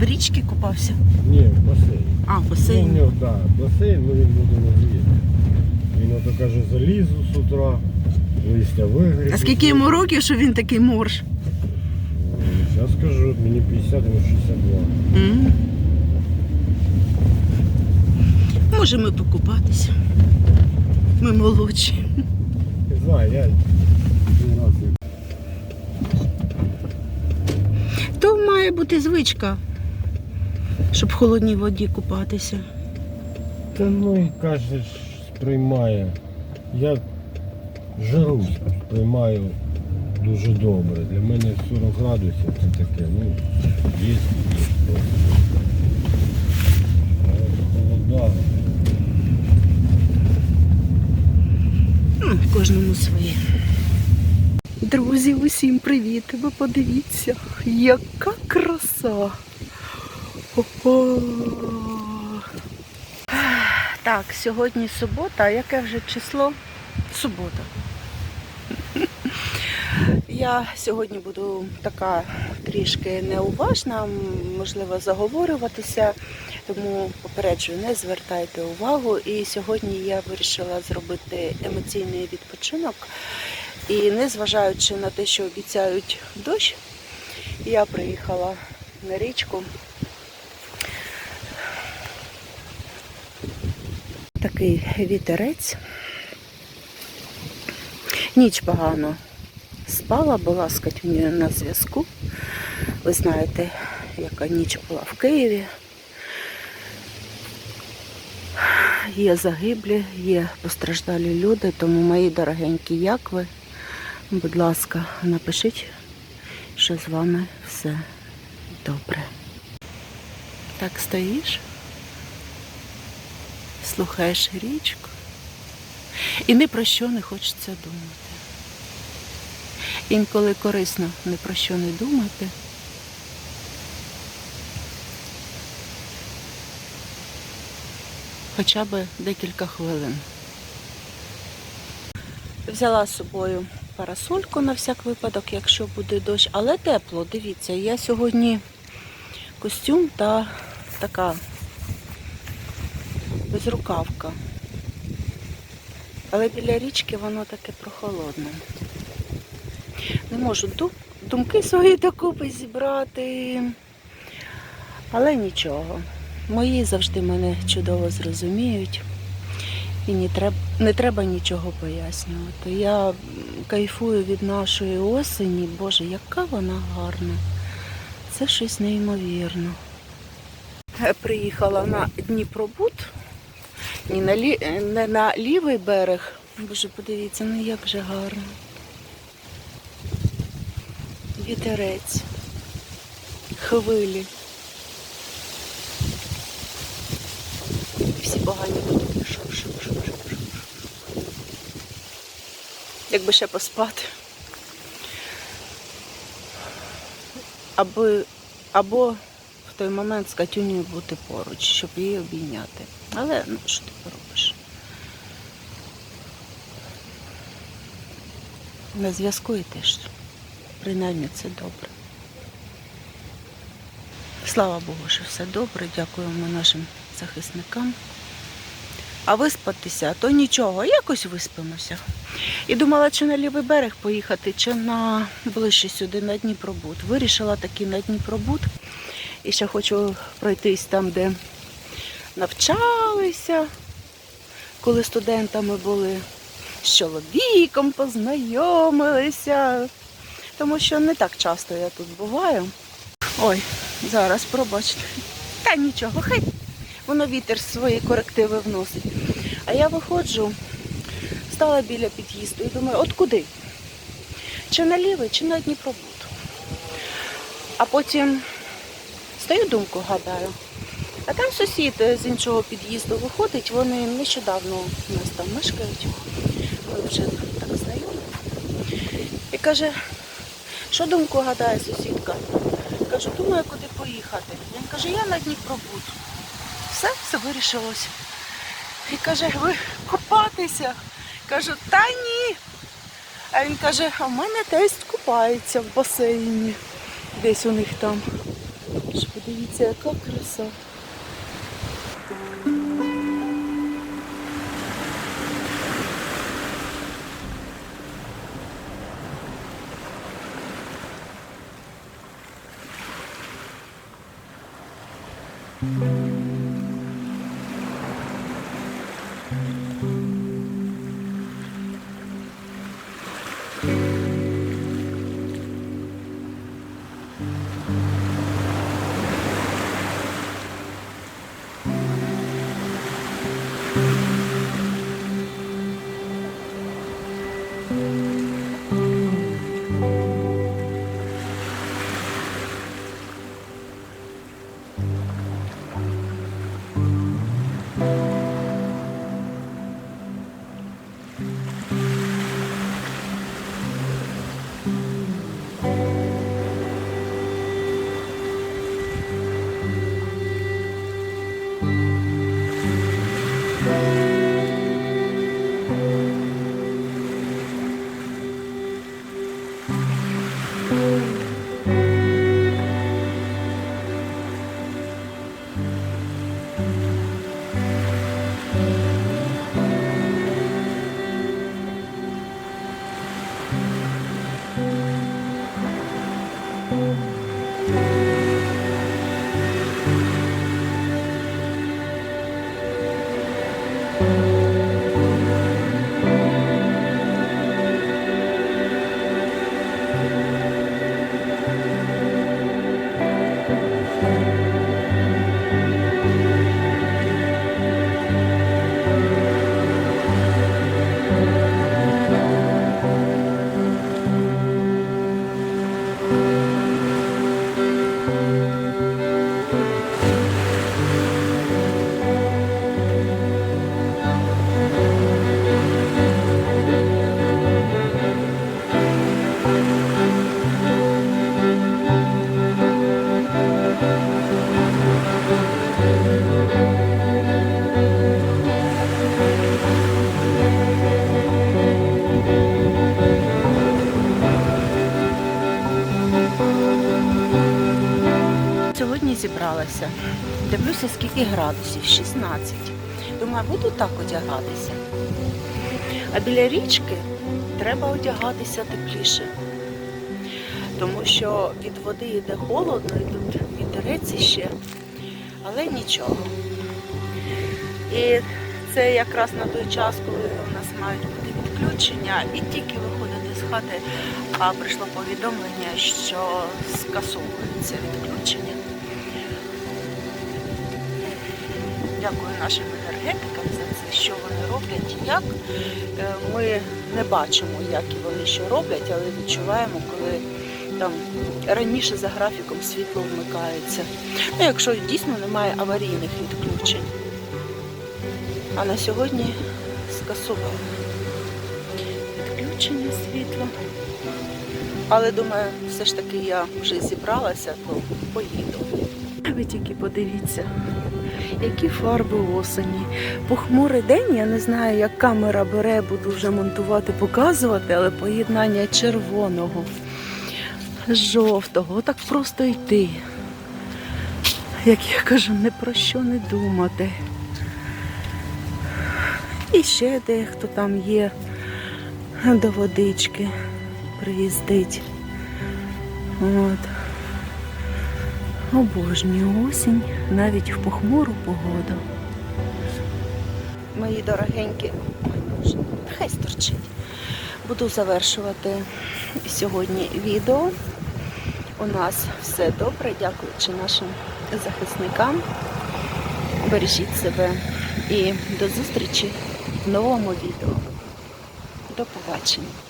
В річці купався? Ні, в басейні. А, в Ну, у басейні. нього, так, басейн, ну він буде на. Він ото каже, залізу з утра, листя вигріб. А скільки йому років, що він такий морж? Зараз скажу, мені 50, йому 62. М. Можемо покупатися. Ми молодші. Не знаю, я один раз То має бути звичка, щоб в холодній воді купатися. Та ну і каже, сприймає. Я жару сприймаю дуже добре. Для мене 40 градусів це таке, ну, є, є холода. М, Кожному своє. Друзі, усім привіт! Ви подивіться, яка краса! Ого! Так, сьогодні субота, а яке вже число? Субота. Я сьогодні буду така трішки неуважна, можливо, заговорюватися, тому попереджую, не звертайте увагу. І сьогодні я вирішила зробити емоційний відпочинок. І незважаючи на те, що обіцяють дощ, я приїхала на річку. Такий вітерець. Ніч погано спала, була з Катюнею на зв'язку. Ви знаєте, яка ніч була в Києві. Є загиблі, є постраждалі люди, тому мої дорогенькі, як ви? Будь ласка, напишіть, що з вами все добре. Так стоїш, слухаєш річку і ні про що не хочеться думати. Інколи корисно ні про що не думати. Хоча б декілька хвилин. Взяла з собою парасольку на всяк випадок, якщо буде дощ, але тепло, дивіться, я сьогодні костюм та така безрукавка. Але біля річки воно таке прохолодне. Не можу думки свої докупи зібрати. Але нічого. Мої завжди мене чудово зрозуміють. І не треба, не треба нічого пояснювати. Я кайфую від нашої осені. Боже, яка вона гарна. Це щось неймовірно. Е, Приїхала на Дніпробуд, не на, лі... не на лівий берег. Боже, подивіться, ну як же гарно. Вітерець, хвилі. Всі погані шуп. Якби ще поспати. Аби, або той момент з Катюнею бути поруч, щоб її обійняти. Але ну що ти поробиш? На зв'язку теж. Принаймні це добре. Слава Богу, що все добре. Дякуємо нашим захисникам. А виспатися, то нічого, якось виспимося. І думала, чи на лівий берег поїхати, чи на ближче сюди, на Дніпробуд. Вирішила таки на Дніпробуд. І ще хочу пройтись там, де навчалися, коли студентами були, з чоловіком познайомилися. Тому що не так часто я тут буваю. Ой, зараз пробачте. Та нічого, хай воно вітер свої корективи вносить. А я виходжу, стала біля під'їзду і думаю, от куди? Чи на лівий, чи на Дніпробуд. А потім стою думку, гадаю. А там сусід з іншого під'їзду виходить, вони нещодавно у нас там мешкають. Ми вже так знайомі. І каже, що думку гадає сусідка? Кажу, думаю, куди поїхати. Він каже, я на Дніпробуд. Все, все вирішилось. І каже, ви купатися? Кажу, та ні. А він каже, а в мене тесть купається в басейні. Десь у них там. Ж Подивіться, яка краса. Сьогодні зібралася. Дивлюся, скільки градусів 16. Думаю, буду так одягатися. А біля річки треба одягатися тепліше. Тому що від води йде холодно і тут вітерець іще, але нічого. І це якраз на той час, коли у нас мають бути відключення, і тільки виходити з хати, а прийшло повідомлення, що скасовується відключення. Дякую нашим енергетикам за це, що вони роблять, і як Е, ми не бачимо, як і вони що роблять, але відчуваємо, коли там раніше за графіком світло вмикається. Ну, якщо дійсно немає аварійних відключень. А на сьогодні скасували відключення світла. Але думаю, все ж таки я вже зібралася, то поїду. Ви тільки подивіться, які фарби осені. Похмурий день, я не знаю, як камера бере, буду вже монтувати, показувати, але поєднання червоного, жовтого, отак просто йти. Як я кажу, не про що не думати. І ще дехто там є до водички приїздить. От. Обожнюю осінь навіть в похмуру погоду. Мої дорогенькі, хай сторчить. Буду завершувати сьогодні відео. У нас все добре, дякуючи нашим захисникам. Бережіть себе і до зустрічі в новому відео. До побачення.